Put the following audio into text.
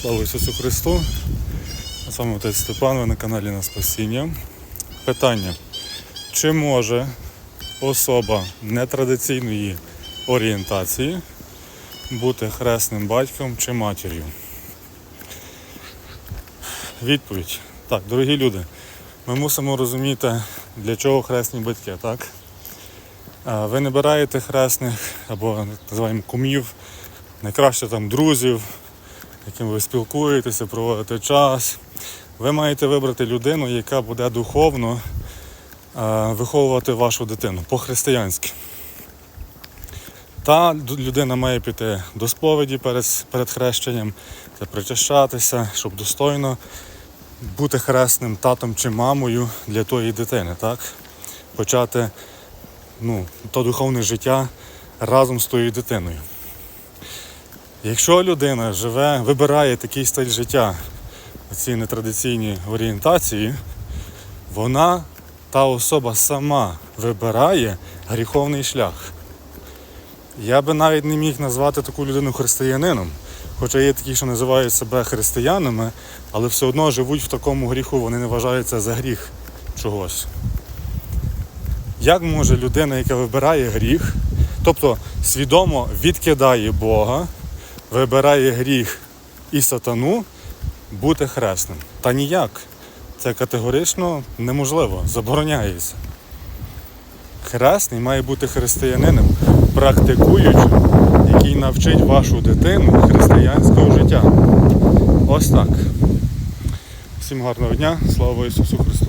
Слава Ісусу Христу! А вами отець Степан, ви на каналі на Спасіння. Питання. Чи може особа нетрадиційної орієнтації бути хресним батьком чи матір'ю? Відповідь. Так, дорогі люди, ми мусимо розуміти, для чого хресні батьки, так? Ви не бираєте хресних або називаємо кумів, найкраще там друзів, яким ви спілкуєтеся, проводите час. Ви маєте вибрати людину, яка буде духовно е, виховувати вашу дитину по-християнськи. Та людина має піти до сповіді перед, перед хрещенням, це причащатися, щоб достойно бути хресним татом чи мамою для тої дитини, так? Почати ну, то духовне життя разом з тою дитиною. Якщо людина живе, вибирає такий стиль життя, ці нетрадиційні орієнтації, вона, та особа сама вибирає гріховний шлях. Я би навіть не міг назвати таку людину християнином, хоча є такі, що називають себе християнами, але все одно живуть в такому гріху, вони не вважають це за гріх чогось. Як може людина, яка вибирає гріх, тобто свідомо відкидає Бога, вибирає гріх і сатану, бути хресним? Та ніяк. Це категорично неможливо, забороняється. Хресний має бути християнином, практикуючим, який навчить вашу дитину християнського життя. Ось так. Всім гарного дня, слава Ісусу Христу!